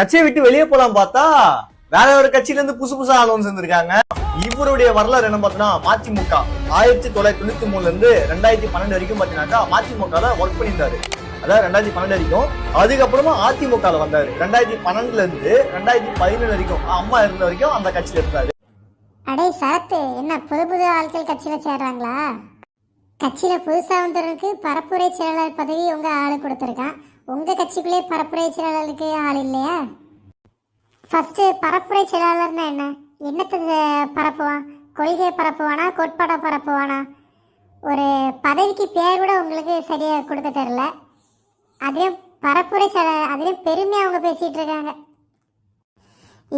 கட்சியை விட்டு வெளியே போலாம் பார்த்தா வேற ஒரு கட்சியில இருந்து புதுசு புதுசா ஆளுநர் வந்து சேர்ந்திருக்காங்க. இவருடைய வரலாறு என்ன பார்த்தோம்னா மதிமுக. ஆயிரத்தி தொள்ளாயிரத்தி தொண்ணூத்தி மூணுல இருந்து ரெண்டாயிரத்தி பன்னெண்டு வரைக்கும் பாத்தீங்கன்னாக்கா மதிமுக ஒர்க் பண்ணியிருந்தாரு. அதாவது ரெண்டாயிரத்தி பன்னெண்டு வரைக்கும். அதுக்கப்புறமா அதிமுக வந்தாரு. ரெண்டாயிரத்தி பன்னெண்டுல இருந்து ரெண்டாயிரத்தி பதினேழு வரைக்கும் அம்மா இருந்த வரைக்கும் அந்த கட்சியில இருந்தாரு. அடே சரத்து என்ன புது புது ஆட்கள் கட்சியில சேர்றாங்களா? கட்சியில் புதுசாக வந்தவருக்கு பரப்புரை செயலாளர் பதவி உங்கள் ஆள் கொடுத்துருக்கான் உங்கள் கட்சிக்குள்ளே பரப்புரை செயலாளருக்கு ஆள் இல்லையா? ஃபஸ்ட்டு பரப்புரை செயலாளர்னா என்ன? என்னத்தை பரப்புவான் கொள்கையை பரப்புவானா? கோட்பாடை பரப்புவானா? ஒரு பதவிக்கு பேர் கூட உங்களுக்கு சரியாக கொடுக்க தெரில அதையும் பரப்புரை செயலாளர் அதையும் பெருமையாக அவங்க பேசிகிட்டு இருக்காங்க.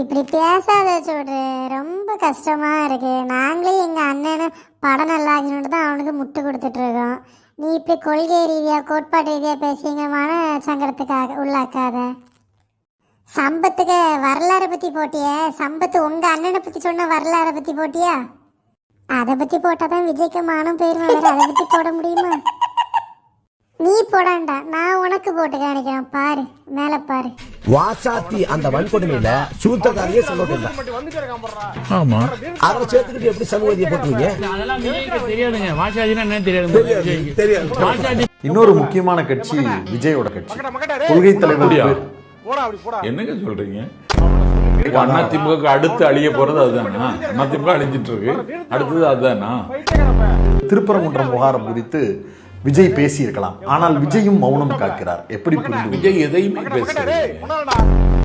இப்படி பேசாத சொல்ற ரொம்ப கஷ்டமாக இருக்குது நாங்களே எங்கள் அண்ணனும் படம் நல்லா ஆகணும்னு தான் அவனுக்கு முட்டு கொடுத்துட்ருக்கோம் நீ இப்படி கொள்கை ரீதியாக கோட்பாட்டு ரீதியா பேசிங்கமான சங்கடத்துக்காக உள்ளாக்காத. சம்பத்துக்கு வரலாறை பற்றி போட்டிய. சம்பத்து உங்கள் அண்ணனை பற்றி சொன்ன வரலாறை பற்றி போட்டியா? அதை பற்றி போட்டால் தான் விஜய்க்கு மானம் போயிரும். அதை பற்றி போட முடியுமா? நீ போடாண்டா நான் உனக்கு போட்டு காணிக்கிறேன். பாரு மேல பாரு. வாசாத்தி அந்த வன்கொடுமையில சூத்தக்காரியே இல்லை ஆமா. அதை சேர்த்துக்கிட்டு எப்படி சமூகத்தை போட்டுருவீங்க தெரியாதுங்க. வாசாஜினா என்ன தெரியாது. வாசாஜி இன்னொரு முக்கியமான கட்சி விஜயோட கட்சி. கொள்கை தலைவர் என்னங்க சொல்றீங்க? அண்ணா திமுக அடுத்து அழிய போறது அதுதானா? அண்ணா திமுக அழிஞ்சிட்டு இருக்கு. அடுத்தது அதுதானா? திருப்பரங்குன்றம் விவகாரம் குறித்து விஜய் பேசியிருக்கலாம். ஆனால் விஜயும் மௌனம் காக்கிறார். எப்படி புரிந்து விஜய் எதையுமே பேசுறது